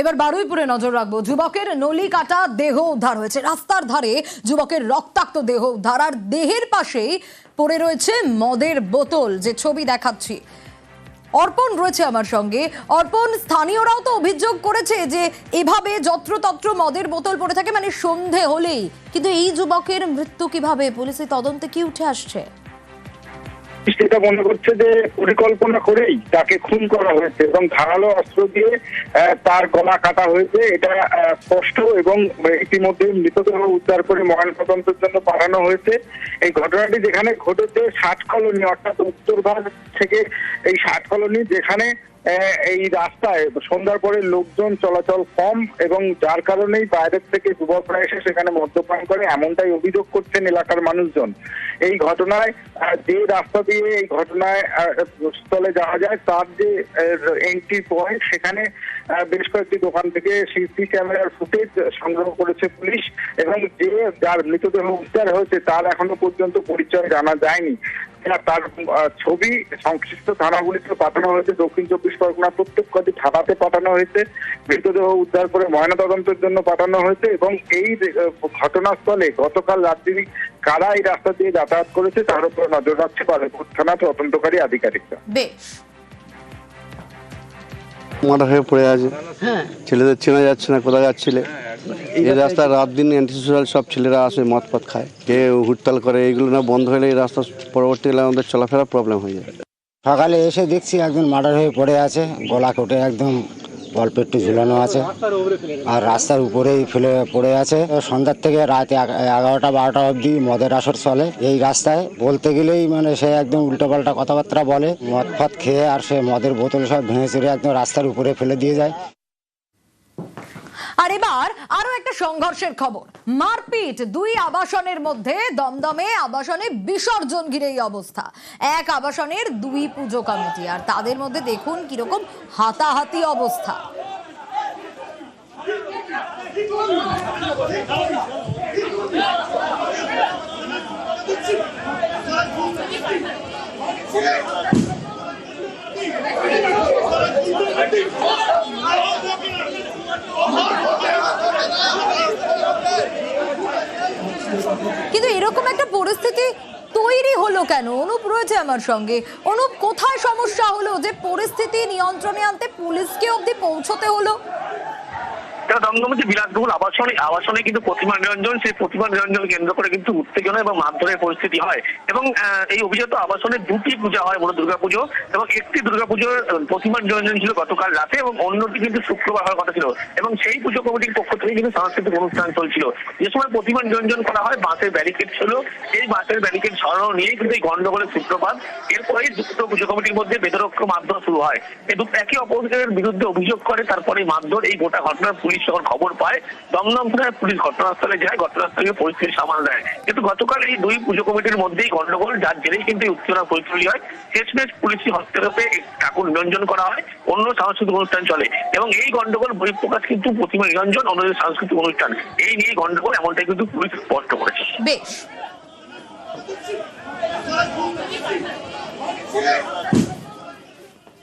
এবার বারুইপুরে নজর রাখব। যুবকের নলি কাটা দেহ উদ্ধার হয়েছে। রাস্তার ধারে যুবকের রক্তাক্ত দেহ উদ্ধার। আর দেহের পাশেই পড়ে রয়েছে মদের বোতল, যে ছবি দেখাচ্ছি। অর্পণ রয়েছে আমার সঙ্গে। অর্পণ, স্থানীয়রাও তো অভিযোগ করেছে যে এভাবে যত্রতত্র মদের বোতল পড়ে থাকে মানে সন্ধে হলেই। কিন্তু এই যুবকের মৃত্যু কীভাবে? পুলিশের তদন্তে কি উঠে আসছে? সেটা মনে করছে যে পরিকল্পনা করেই তাকে খুন করা হয়েছে এবং ধারালো অস্ত্র দিয়ে তার গলা কাটা হয়েছে। এটা স্পষ্ট এবং ইতিমধ্যে মৃতদেহ উদ্ধার করে ময়নাতদন্তের জন্য পাঠানো হয়েছে। এই ঘটনাটি যেখানে ঘটেছে, ষাট কলোনি, অর্থাৎ উত্তর ভারত থেকে এই ষাট কলোনি যেখানে এই রাস্তায় সন্ধ্যার পরে লোকজন চলাচল কম এবং যার কারণেই বাইরের থেকে যুবকরা এসে সেখানে মদ্যপান করে, এমনটাই অভিযোগ করছেন এলাকার মানুষজন। এই ঘটনায় যে রাস্তা দিয়ে এই ঘটনায় স্থলে যাওয়া যায়, তার যে এন্ট্রি পয়েন্ট সেখানে বেশ কয়েকটি দোকান থেকে সিসি ক্যামেরার ফুটেজ সংগ্রহ করেছে পুলিশ এবং যে, যার মৃতদেহ উদ্ধার হয়েছে, তার এখনও পর্যন্ত পরিচয় জানা যায়নি। তার ছবি সংশ্লিষ্ট থানাগুলিতে পাঠানো হয়েছে। দক্ষিণ চব্বিশ পরগনা প্রত্যেক কটি থানাতে পাঠানো হয়েছে। মৃতদেহ উদ্ধার করে ময়নাতদন্তের জন্য পাঠানো হয়েছে এবং এই ঘটনাস্থলে গতকাল রাত্রি কারা এই রাস্তা দিয়ে যাতায়াত করেছে তার উপর নজর রাখছে বারুইপুর থানা তদন্তকারী আধিকারিকরা। বেশ। মাথা হয়ে পড়ে আছে। ছেলেদের চেনা যাচ্ছে না কোথায় যাচ্ছিলে? এই রাস্তায় রাত দিন অ্যান্টিসোশাল সব ছেলেরা আসে মদ পথ খায়। কে হুটতাল করে এইগুলো না বন্ধ হলে এই রাস্তা পরবর্তীকালে আমাদের চলাফেরা প্রবলেম হয়ে যায়। সকালে এসে দেখছি একজন মার্ডার হয়ে পড়ে আছে গলা কেটে একদম অল্প একটু ঝুলানো আছে। আর রাস্তার উপরেই ফেলে পড়ে আছে। সন্ধ্যার থেকে রাত এগারোটা বারোটা অবধি মদের আসর চলে। এই রাস্তায় বলতে গেলেই মানে সে একদম উল্টোপাল্টা কথাবার্তা বলে। মদ ফদ খেয়ে আর সে মদের বোতল সব ভেঙে চড়ে একদম রাস্তার উপরে ফেলে দিয়ে যায়। আর এবার আরও একটা সংঘর্ষের খবর। মারপিট দুই আবাসনের মধ্যে দমদমে আবাসনে বিসর্জন ঘিরে এই অবস্থা। এক আবাসনের দুই পুজো কমিটি। আর তাদের মধ্যে দেখুন কীরকম হাতাহাতি অবস্থা কিন্তু এরকম একটা পরিস্থিতি তৈরি হলো কেন? অনুপ রয়েছে আমার সঙ্গে। অনুপ, কোথায় সমস্যা হলো যে পরিস্থিতি নিয়ন্ত্রণে আনতে পুলিশকে অবধি পৌঁছতে হলো? এটা দমদমে যে বিলাসবহুল আবাসনে আবাসনে কিন্তু প্রতিমা নিরঞ্জন সেই প্রতিমা নিরঞ্জন কেন্দ্র করে কিন্তু উত্তেজনা এবং মারধরের পরিস্থিতি হয়। এবং এই অভিজাত আবাসনে দুটি পূজা হয় বড় দুর্গাপুজো এবং একটি দুর্গাপুজোর আহ, প্রতিমা নিরঞ্জন ছিল গতকাল রাতে এবং অন্যটি কিন্তু শুক্রবার হওয়ার কথা ছিল। এবং সেই পুজো কমিটির পক্ষ থেকে কিন্তু সাংস্কৃতিক অনুষ্ঠান চলছিল। যে সময় প্রতিমা নিরঞ্জন করা হয় বাঁশের ব্যারিকেড ছিল। এই বাঁশের ব্যারিকেড সরানো নিয়ে কিন্তু এই গন্ডগোলের সূত্রপাত। এরপরে দুটো পুজো কমিটির মধ্যে বেদরক্ষ মারধর শুরু হয়। একে অপরের বিরুদ্ধে অভিযোগ করে তারপরে মারধর। এই গোটা ঘটনার পুলিশ যখন খবর পায়। দমদম পুলিশ ঘটনাস্থলে যায়, ঘটনাস্থলে পরিস্থিতি সামাল দেয়। কিন্তু গতকাল এই দুই পুজো কমিটির মধ্যেই গন্ডগোল, যার জেরেই কিন্তু এই উত্তেজনা পরিস্থিতি হয়। শেষমেশ পুলিশি হস্তক্ষেপে ঠাকুর নিরঞ্জন করা হয়, অন্য সাংস্কৃতিক অনুষ্ঠান চলে। এবং এই গন্ডগোল বহিঃপ্রকাশ কিন্তু প্রতিমা নিরঞ্জন অন্যদের সাংস্কৃতিক অনুষ্ঠান। এই নিয়ে গন্ডগোল, এমনটাই কিন্তু পুলিশ স্পষ্ট করেছে। বেশ।